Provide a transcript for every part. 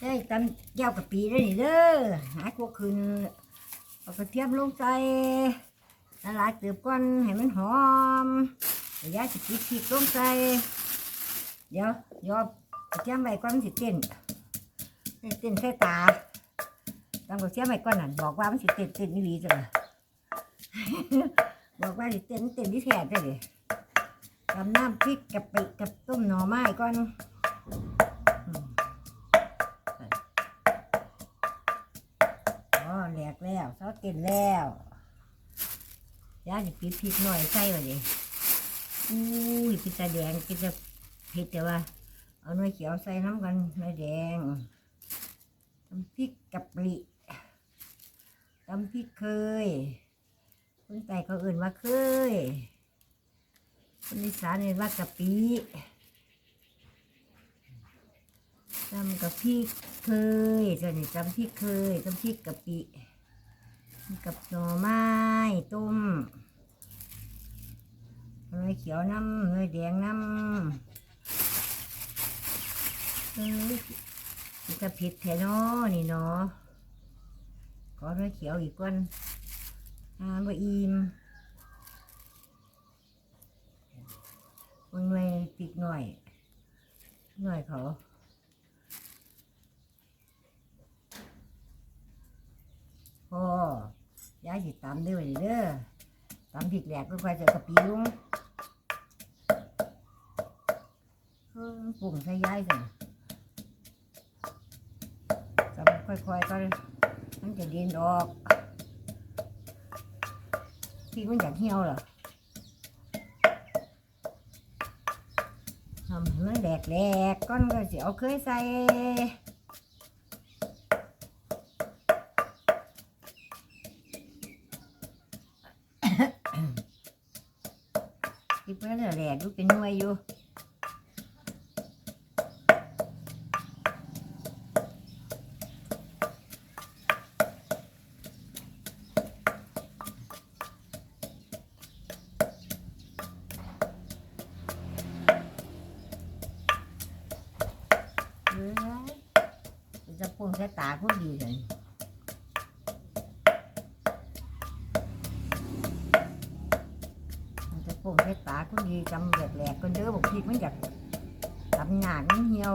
ได้ตำแก้วกะปิได้นี่เด้อหาพวกคืนเอากระเทียมลงใส่ละลายเติบก่อนให้มันหอมเดี๋ยวยาสิปิดพริกลงใส่เดี๋ยวยอบกระเทียมไว้ก่อนมันสิเต้นเต้นใส่ตาตำกระเทียมไว้ก่อนน่ะบอกว่ามันสิเต้นเต้นนี่ดีจังเลยบอกว่าสิเต้นเต้นที่แท้ได้เลยตำน้ำพริกกะปิกับต้มหน่อไม้ก่อน แหลกแล้วเสเต้นแล้วย่าจะปิดพริกหน่อยใส่มาดิอุ้ยพิตาแดงพิตาเผ็ดแต่ว่า เอาหน่อยเขียวใส่น้ำกันหน่อยแดงตำพริกกับปริตำพริกเคยคนใต้เขาอื่นว่าเคยคนอีสานเอื่นว่ากะปิตำกับพริก เคยจะนี่ตำพริกเคยตำพริกกะปิกับหน่อไม้ต้มหน่อยเขียวน้ำหน่อยแดงน้ำเอ้ยจะผิดแท้เนาะนี่เนาะขอด้วยเขียวอีกก้อนอ่าบ่อิ่มมันไว้ปิดหน่อย หน่อยเขาพ อยายสิตำเด้อเด้อตำพริกแหลกก็ค่อยจะกระปิลุงเพิ่งปรุงใส่ย้ายสิทำค่อยๆก็มันจะดินออกพี่มันอยากเหี่ยวเหรอทำให้มันแหลกๆก้อนก็จะเอาเคยใส่ คิดว่าเหลือแหลกดูเป็นหน่วยอยู่เอ้ยจะพุ่งใส่ตาผู้ดีเลย มันจะพุ่งใส่ตาผู้ดีจำแหลกๆกันเด้อบอกพี่มันอยากทำงานมันเหี่ยว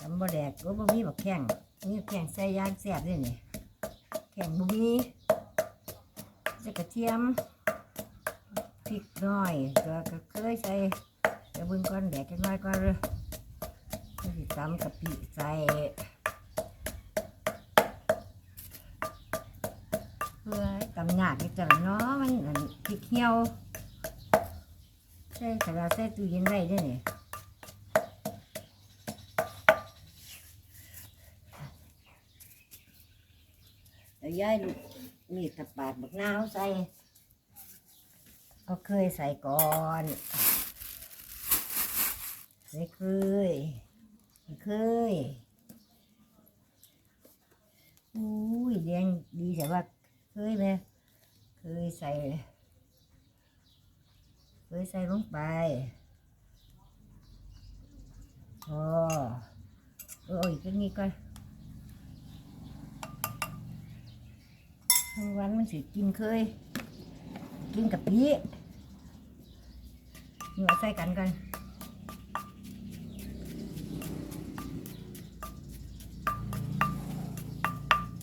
จำบ่แดกก็บ่มีบักแข้งนี่แข้งใส่ยางแซ่บด้วยนี่แข้งบ่มีใส่กระเทียมพริกน่อยก็ก็เคยใส่กระบื้องก้อนแดดจังน้อยก็เลย สิตำกะปิใส่เพื่อให้ตำหยาดให้จังเนาะมันอันพริกเหี่ยวใส่กระดาษใส่ตู้เย็นไว้ด้วยนี่แล้วยายมีดกับปาดบักนาวใส่เอาเคยใส่ก่อนใส่เคย เคยอุ้ยแดงดีแต่ว่าเคยไหมเคยใส่ เคยใส่ลงไปโอ้เอออีกนิดก่อนทั้งวันมันสิกินเคย กินกับปีเหงื่อใส่กันกัน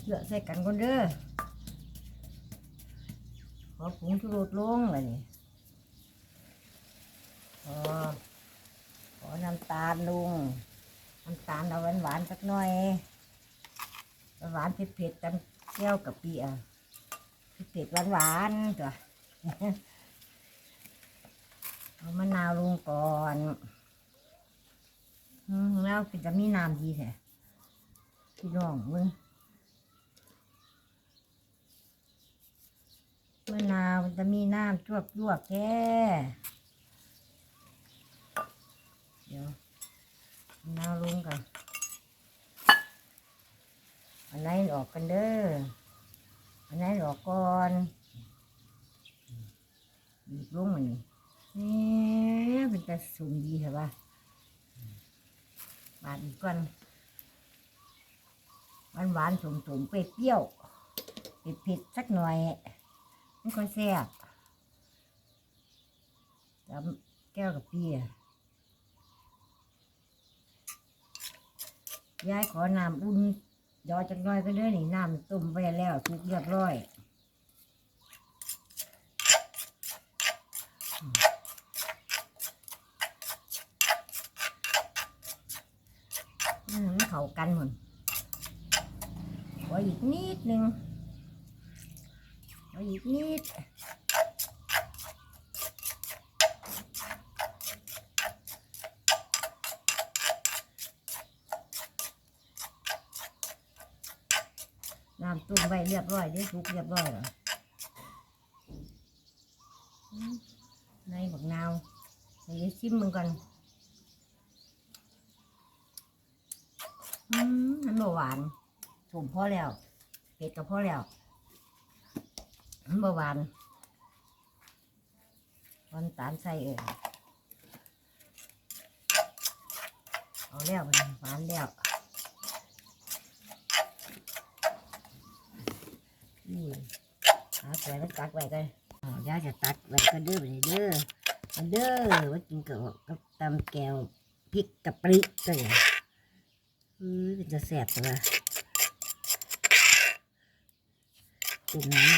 เหงื่อใส่กันก่อนเด้อขอผงชูรสลงเลยนี่ขอขอน้ำตาลลงน้ำตาลเอาหวานๆสักหน่อย หวานเผ็ดๆกันแก้วกับเปีอะเผ็ดหวานหวานๆจ้ะเอามะนาวลงก่อนแล้วเป็นจะมีน้ำดีแท้พี่น้องมึง มะนาวมันจะมีน้ำจวบจวบแค่เดี๋ยวมะนาวลงกันอันไหนออกกันเด้ออันไหนออกก่อนบีบลงมันนี่มเป็นแต่สุ่มดีเหรอวะบาดอีกก่อนหวานหวานๆสมสมๆเปรี้ยวๆเผ็ดๆสักหน่อย มันค่อยแซ่บจำแก้วกับเปียยายขอน้ำอุ่นยอจักน่อยก็เด้อนี่น้ำต้มไปแล้วทุกเรียบร้อยอืมเขากันหมดขออีกนิดนึง ขอาอีกนิดน้ำตุ้มไว้เรียบร้อยได้ทุกเรียบร้อยเหรออืมในบักนาวเดี๋ยวชิมมึงก่อนอืมมันหวานสมพอแล้ว เผ็ดก็พอแล้ว บ่หวานตอนตาลใส่เออเอาแล้วหวานแล้วอืมหาสวยแล้วตักไว้กันอ๋อย่าจะตักไว้ก็เด้อไปเด้อเด้อว่ากินกับกับตำแกวพริกกับปริกตัวอย่างอือเป็นจะแสบตัวตุ่มน้ำ